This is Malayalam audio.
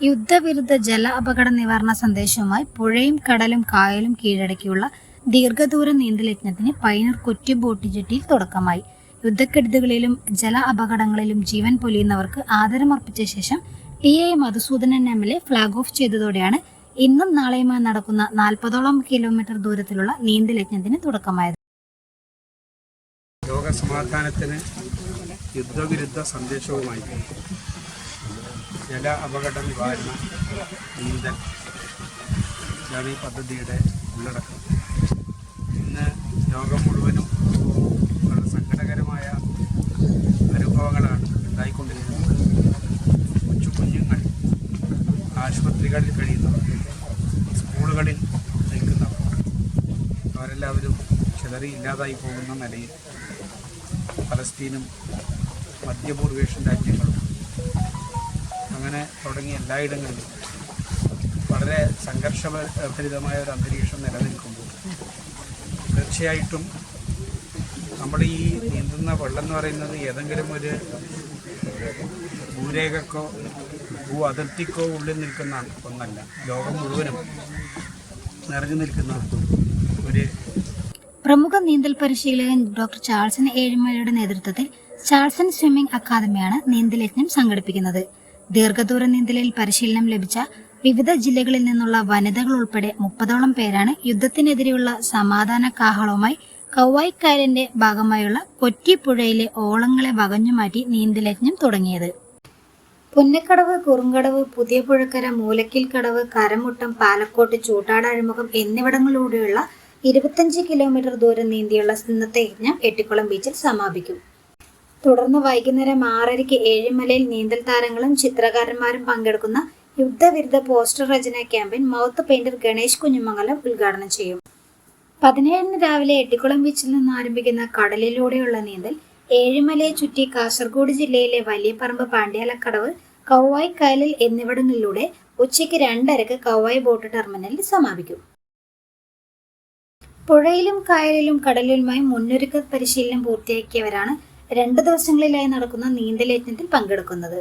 യുദ്ധവിരുദ്ധ ജല അപകട നിവാരണ സന്ദേശവുമായി പുഴയും കടലും കായലും കീഴടക്കിയുള്ള ദീർഘദൂര നീന്തലയജ്ഞത്തിന് പൈനർ കൊറ്റി ബോട്ട് ജെട്ടിയിൽ തുടക്കമായി. യുദ്ധക്കെടുതികളിലും ജല അപകടങ്ങളിലും ജീവൻ പൊലിയുന്നവർക്ക് ആദരമർപ്പിച്ച ശേഷം T A Madhusoodanan M L A flag off ചെയ്തതോടെയാണ് ഇന്നും നാളെയുമായി നടക്കുന്ന നാൽപ്പതോളം കിലോമീറ്റർ ദൂരത്തിലുള്ള നീന്തലയജ്ഞത്തിന് തുടക്കമായത്. ലോക സമാധാനത്തിന് യുദ്ധവിരുദ്ധ സന്ദേശവുമായി ജല അപകട നിവാരണ നീന്തൽ ഇതാണ് ഈ പദ്ധതിയുടെ ഉള്ളടക്കം. ഇന്ന് ലോകം മുഴുവനും വളരെ സങ്കടകരമായ അനുഭവങ്ങളാണ് ഉണ്ടായിക്കൊണ്ടിരിക്കുന്നത്. കൊച്ചു കുഞ്ഞുങ്ങൾ ആശുപത്രികളിൽ കഴിയുന്നവർ സ്കൂളുകളിൽ നിൽക്കുന്നവർ അവരെല്ലാവരും ചിതറി ഇല്ലാതായി പോകുന്ന നിലയിൽ പലസ്തീനും മധ്യപൂർവേഷ്യൻ രാജ്യങ്ങളും അങ്ങനെ തുടങ്ങിയ എല്ലായിടങ്ങളിലും വളരെ സംഘർഷഭരിതമായ ഒരു അന്തരീക്ഷം നിലനിൽക്കുമ്പോൾ തീർച്ചയായിട്ടും നമ്മൾ ഈ നീന്തുന്ന വെള്ളം എന്ന് പറയുന്നത് ഏതെങ്കിലും ഒരു ഭൂരേഖക്കോ ഭൂ അതിർത്തിക്കോ ഉള്ളിൽ നിൽക്കുന്ന ഒന്നല്ല. ലോകം മുഴുവനും നിറഞ്ഞു നിൽക്കുന്ന ഒരു പ്രമുഖ നീന്തൽ പരിശീലകൻ ഡോക്ടർ ചാൾസൺ ഏഴുമലയുടെ നേതൃത്വത്തിൽ ചാൾസൺ സ്വിമ്മിംഗ് അക്കാദമിയാണ് നീന്തൽ യജ്ഞം സംഘടിപ്പിക്കുന്നത്. ദീർഘദൂര നീന്തലിൽ പരിശീലനം ലഭിച്ച വിവിധ ജില്ലകളിൽ നിന്നുള്ള വനിതകൾ ഉൾപ്പെടെ മുപ്പതോളം പേരാണ് യുദ്ധത്തിനെതിരെയുള്ള സമാധാന കാഹളവുമായി കൗവായിക്കായലിന്റെ ഭാഗമായുള്ള കൊറ്റിപ്പുഴയിലെ ഓളങ്ങളെ വകഞ്ഞുമാറ്റി നീന്തലജ്ഞം തുടങ്ങിയത്. പുന്നക്കടവ് കുറുങ്കടവ് പുതിയ പുഴക്കര മൂലക്കിൽ കടവ് കരമുട്ടം പാലക്കോട്ട് ചൂട്ടാട് അഴിമുഖം എന്നിവിടങ്ങളിലൂടെയുള്ള ഇരുപത്തഞ്ച് കിലോമീറ്റർ ദൂരം നീന്തിയുള്ള ഇന്നത്തെ യജ്ഞം എട്ടിക്കുളം ബീച്ചിൽ സമാപിക്കും. തുടർന്ന് വൈകുന്നേരം ആറരയ്ക്ക് ഏഴിമലയിൽ നീന്തൽ താരങ്ങളും ചിത്രകാരന്മാരും പങ്കെടുക്കുന്ന യുദ്ധവിരുദ്ധ പോസ്റ്റർ രചന campaign mouth painter Ganesh Kunjumangalam ഉദ്ഘാടനം ചെയ്യും. പതിനേഴിന് രാവിലെ എട്ടിക്കുളം ബീച്ചിൽ നിന്ന് ആരംഭിക്കുന്ന കടലിലൂടെയുള്ള നീന്തൽ ഏഴിമലയെ ചുറ്റി കാസർഗോഡ് ജില്ലയിലെ വലിയപറമ്പ് പാണ്ഡ്യാലക്കടവ് കൗവായ് കായലിൽ എന്നിവിടങ്ങളിലൂടെ ഉച്ചയ്ക്ക് രണ്ടരക്ക് കൗവായ് ബോട്ട് ടെർമിനലിൽ സമാപിക്കും. പുഴയിലും കായലിലും കടലിലുമായി മുന്നൊരുക്ക പരിശീലനം പൂർത്തിയാക്കിയവരാണ് രണ്ട് ദിവസങ്ങളിലായി നടക്കുന്ന നീന്തൽ യജ്ഞത്തിൽ പങ്കെടുക്കുന്നത്.